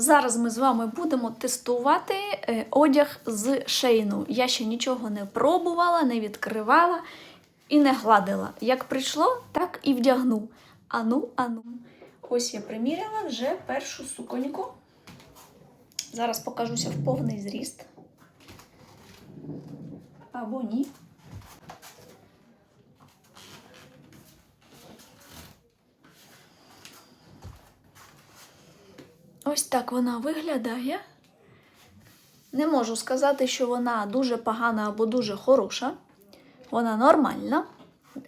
Зараз ми з вами будемо тестувати е, одяг з шейну. Я ще нічого не пробувала, не відкривала і не гладила. Як прийшло, так і вдягну. Ану, ану. Ось я приміряла вже першу суконьку. Зараз покажуся в повний зріст. Або ні. Ось так вона виглядає. Не можу сказати, що вона дуже погана або дуже хороша. Вона нормальна,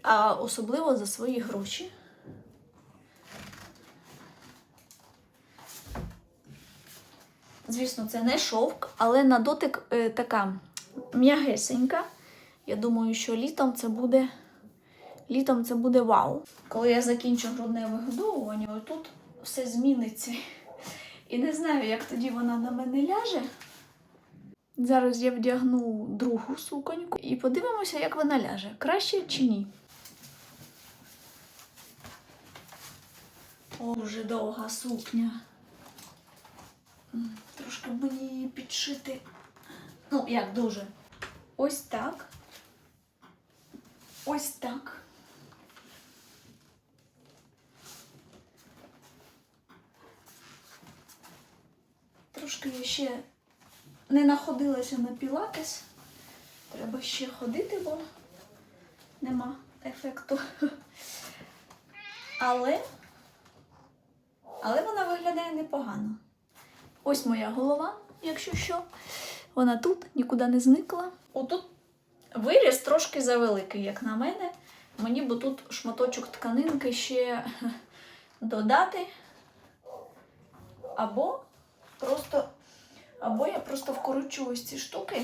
а особливо за свої гроші. Звісно, це не шовк, але на дотик е, така м'ягесенька. Я думаю, що літом це буде літом це буде вау. Коли я закінчу грудне вигодовування, отут все зміниться. І не знаю, як тоді вона на мене ляже. Зараз я вдягну другу суконьку і подивимося, як вона ляже. Краще чи ні. О, вже довга сукня. Трошки мені її підшити. Ну, як дуже. Ось так. Ось так. Трошки ще не находилася на пілатес. Треба ще ходити, бо нема ефекту. Але, але вона виглядає непогано. Ось моя голова, якщо що. Вона тут нікуди не зникла. Отут виріз трошки завеликий, як на мене. Мені б тут шматочок тканинки ще додати. Або просто, або я просто вкорочу ось ці штуки.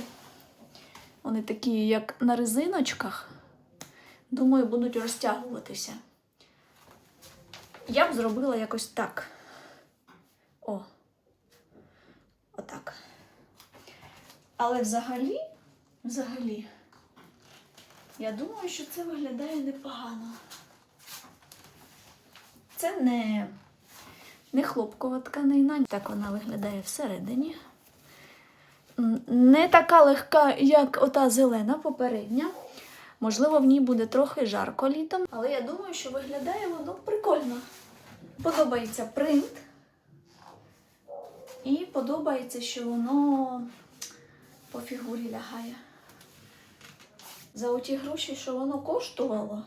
Вони такі, як на резиночках. Думаю, будуть розтягуватися. Я б зробила якось так. О. Отак. Але взагалі, взагалі, я думаю, що це виглядає непогано. Це не, не хлопкова тканина, так вона виглядає всередині. Не така легка, як ота зелена попередня. Можливо, в ній буде трохи жарко літом, але я думаю, що виглядає воно прикольно. Подобається принт. І подобається, що воно по фігурі лягає. За оті гроші, що воно коштувало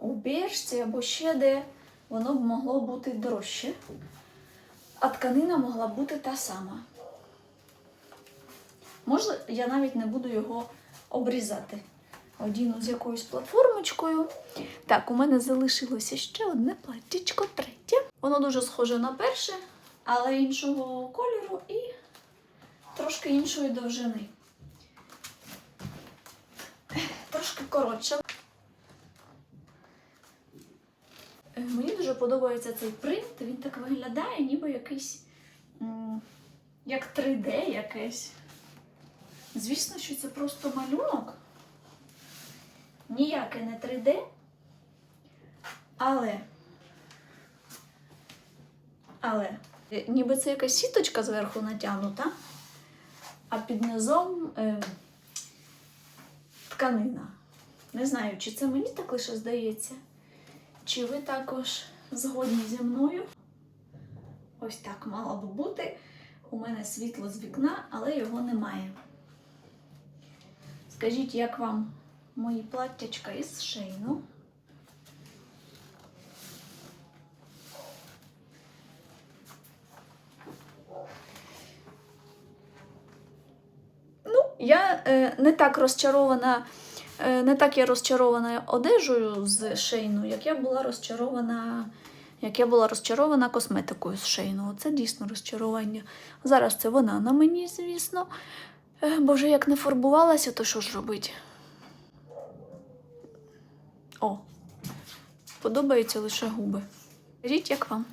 у біржці або ще де, воно б могло бути дорожче. А тканина могла б бути та сама. Може, я навіть не буду його обрізати. Одіну з якоюсь платформочкою. Так, у мене залишилося ще одне платтячко, третє. Воно дуже схоже на перше, але іншого кольору і трошки іншої довжини. Трошки коротше. Е, Мені дуже подобається цей принт. Він так виглядає, ніби якийсь як 3D якесь. Звісно, що це просто малюнок. Ніяке не 3D. Але. Але. е, Ніби це якась сіточка зверху натягнута, а під низом е, тканина. Не знаю, чи це мені так лише здається, чи ви також згодні зі мною. Ось так мало б бути. У мене світло з вікна, але його немає. Скажіть, як вам мої платтячка із шейну? Ну, я е, не так розчарована, не так я розчарована одежею з шейну, як я була розчарована. Як я була розчарована косметикою з шейну. Це дійсно розчарування. Зараз це вона на мені, звісно. Е, Бо вже як не фарбувалася, то що ж робить? О, подобаються лише губи. Скажіть, як вам?